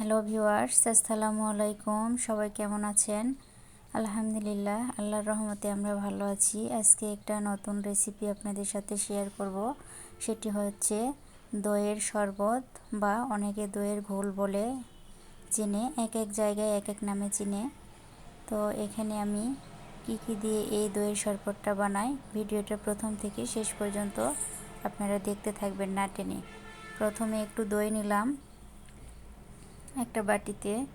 Hello viewers, আসসালামু আলাইকুম। সবাই কেমন আছেন? আলহামদুলিল্লাহ, আল্লাহর রহমতে আমরা ভালো আছি। আজকে একটা নতুন রেসিপি আপনাদের সাথে শেয়ার করব। সেটি হচ্ছে দইয়ের শরবত বা অনেকে দইয়ের ঘোল বলে চিনে, এক এক জায়গায় এক এক নামে চিনে। তো এখানে আমি কি কি দিয়ে এই দইয়ের শরবতটা বানাই, ভিডিওটা প্রথম থেকে শেষ পর্যন্ত আপনারা দেখতে থাকবেন না টেনে। প্রথমে একটু দই নিলাম। একটা বাটিতে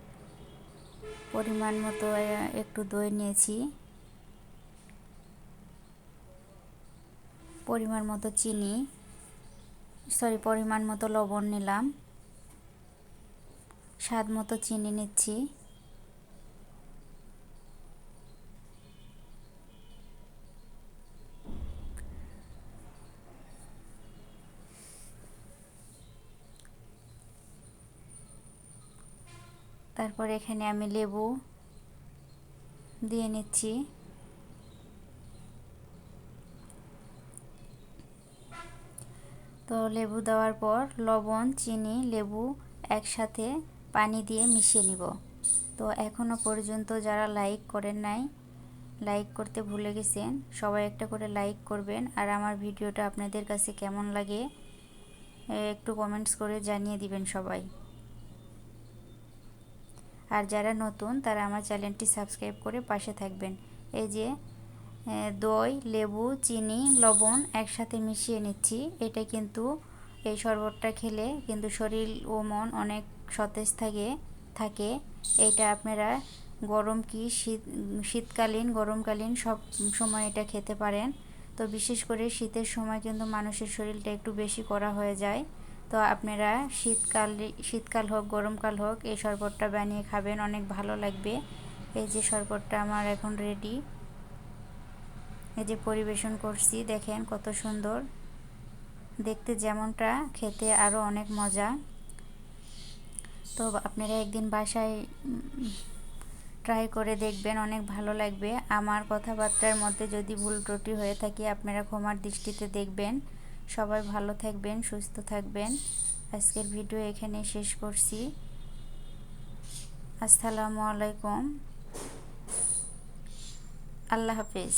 পরিমাণ মতো একটু দই নিয়েছি। পরিমাণ মতো চিনি, সরি, পরিমাণ মতো লবণ নিলাম। স্বাদ মতো চিনি নিচ্ছি। তারপর এখানে আমি লেবু দিয়ে নিচ্ছি। তো লেবু দেওয়ার পর লবণ, চিনি, লেবু একসাথে পানি দিয়ে মিশিয়ে নিব। তো এখনও পর্যন্ত যারা লাইক করেন নাই, লাইক করতে ভুলে গেছেন, সবাই একটা করে লাইক করবেন। আর আমার ভিডিওটা আপনাদের কাছে কেমন লাগে একটু কমেন্টস করে জানিয়ে দিবেন সবাই। আর যারা নতুন, তারা আমার চ্যানেলটি সাবস্ক্রাইব করে পাশে থাকবেন। এই যে দই, লেবু, চিনি, লবণ একসাথে মিশিয়ে নিচ্ছি। এটা কিন্তু এই শরবতটা খেলে কিন্তু শরীর ও মন অনেক সতেজ থাকে থাকে। এইটা আপনারা গরম কি শীত, শীতকালীন, গরমকালীন সব সময় এটা খেতে পারেন। তো বিশেষ করে শীতের সময় কিন্তু মানুষের শরীরটা একটু বেশি করা হয়ে যায়। তো আপনারা শীতকাল শীতকাল হোক, গরমকাল হোক, এই শরবতটা বানিয়ে খাবেন, অনেক ভালো লাগবে। এই যে শরবতটা আমার এখন রেডি এই যে পরিবেশন করছি, দেখেন কত সুন্দর। দেখতে যেমনটা, খেতে আরও অনেক মজা। তো আপনারা একদিন বাসায়, ট্রাই করে দেখবেন, অনেক ভালো লাগবে। আমার কথাবার্তার মধ্যে যদি ভুল ত্রুটি হয়ে থাকে, আপনারা ক্ষমার দৃষ্টিতে দেখবেন। সবাই ভালো থাকবেন সুস্থ থাকবেন। আজকের ভিডিও এখানে শেষ করছি। আসসালামু আলাইকুম। আল্লাহ হাফিজ।